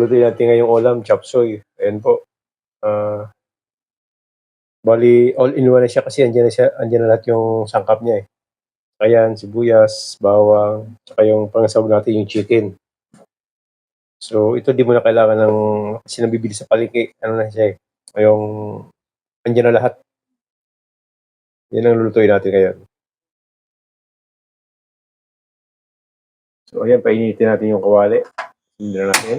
lulutuin natin ngayong ulam, chop suey. Ayan po. Ah, bali, all in one na siya kasi andyan na, siya, andyan na lahat yung sangkap niya eh. Ayan, sibuyas, bawang, tsaka yung pangsawag natin yung chicken. So, ito di mo na kailangan ng, kasi nabibili sa palengke, ano na siya eh. Yung, andyan na lahat. Yan ang lulutuin natin ngayon. So, ayan, painitin natin yung kawali. Hindi na natin.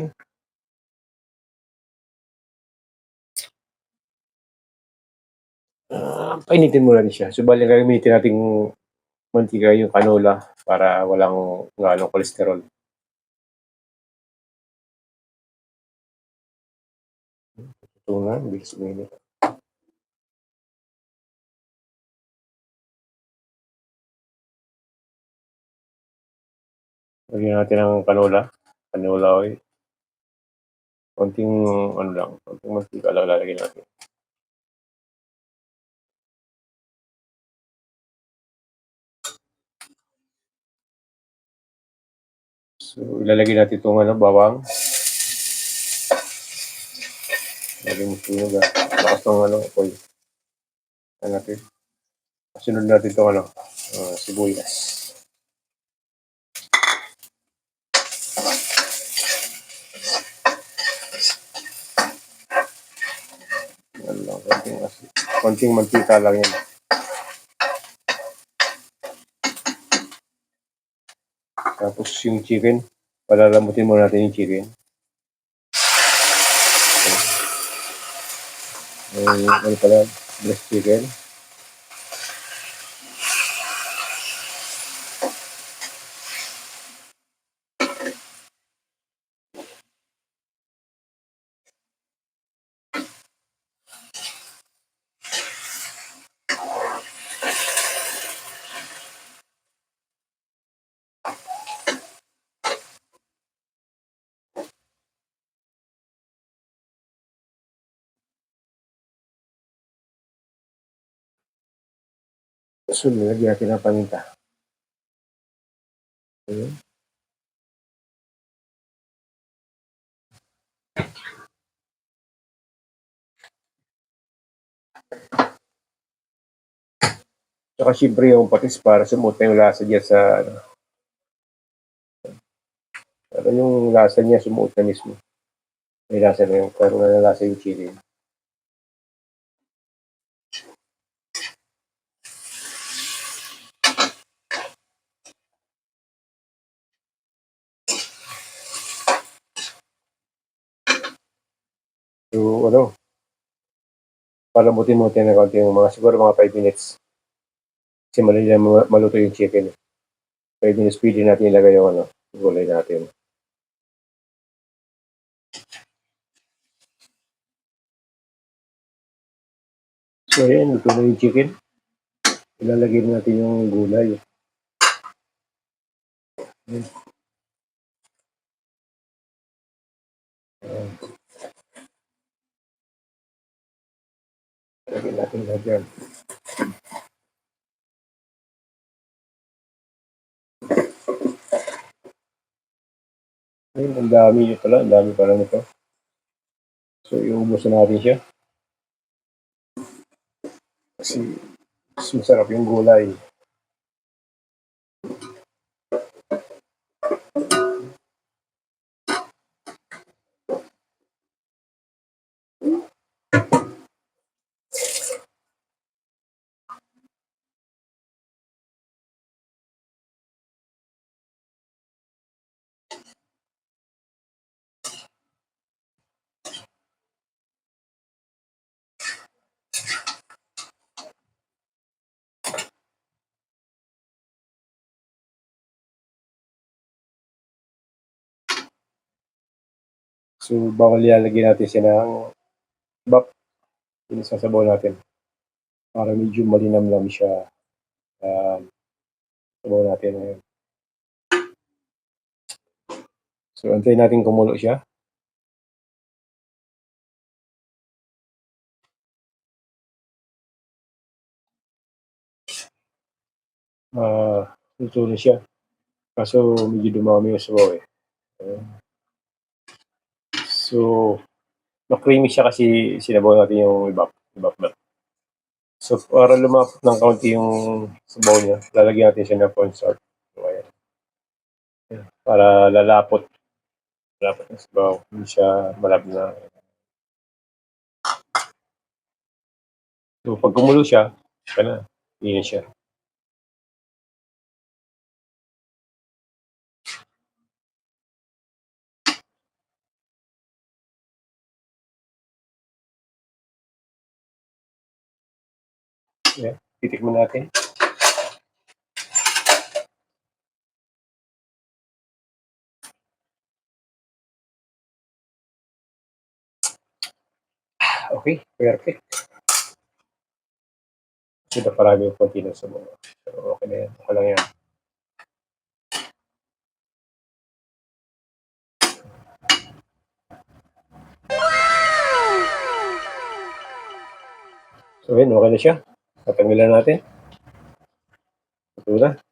Ah, painitin muna rin siya. So, bali gagamitin nating mantika yung canola para walang galong kolesterol. Ito nga, bilis uminit. Lagyan natin ng canola. Canola oil. Konting, ano lang, konting mantika lang lalagyan natin. So, ilalagay natin itong ano, bawang. Lagay mo sunog ah. Bakas ng ano, oil. Ano natin. Sunod natin itong ano, uh, sibuyas. Ano lang, konting, konting mantika lang yan. Tapos yung chicken, palalamutin muna natin yung chicken. Yung ano pala, breast chicken. So, nilagyan natin ng paminta. Ayun. Tsaka siyempre yung patis para sumuot na yung lasa niya sa ano. Pero yung lasa niya sumuot na mismo. May lasa na yung, pero na lasa yung chili. So, ano, tayo ng konti yung mga, siguro mga 5 minutes. Kasi mali na ma- maluto yung chicken. 5 minutes, pwede natin ilagay yung ano, gulay natin. So, ayan, luto na yung chicken. Ilalagay na natin yung gulay. Ayan. Ayan. Lagyan natin lahat yan. Ayun, ang dami nito pala. Ang dami pala nito. So, iubos na natin siya. Kasi, mas masarap yung gulay. So, bawal ilalagay natin siya ng bak. Pinasasabaw natin. Para medyo malinamnam siya. Um, sabaw natin ngayon. So, antayin natin kumulo siya. Ah, luto na siya. Kaso medyo dumami yung sabaw eh. Ayan. So, na-creamy siya kasi sinabaw natin yung ibap, ibap na. So, para lumapot ng kaunti yung sabaw niya, lalagyan natin siya ng cornstarch. So, ayan. Ayan. Para lalapot. Lalapot ng sabaw. Hindi siya malab na. So, pag gumulo siya, siya na. Na siya. Ayan. Titikman natin. Okay, perfect. Kasi na parami yung konti ng sabaw. So, okay na yan. Okay lang yan. So, yun, okay na siya. Tatanggilan natin. Ito na.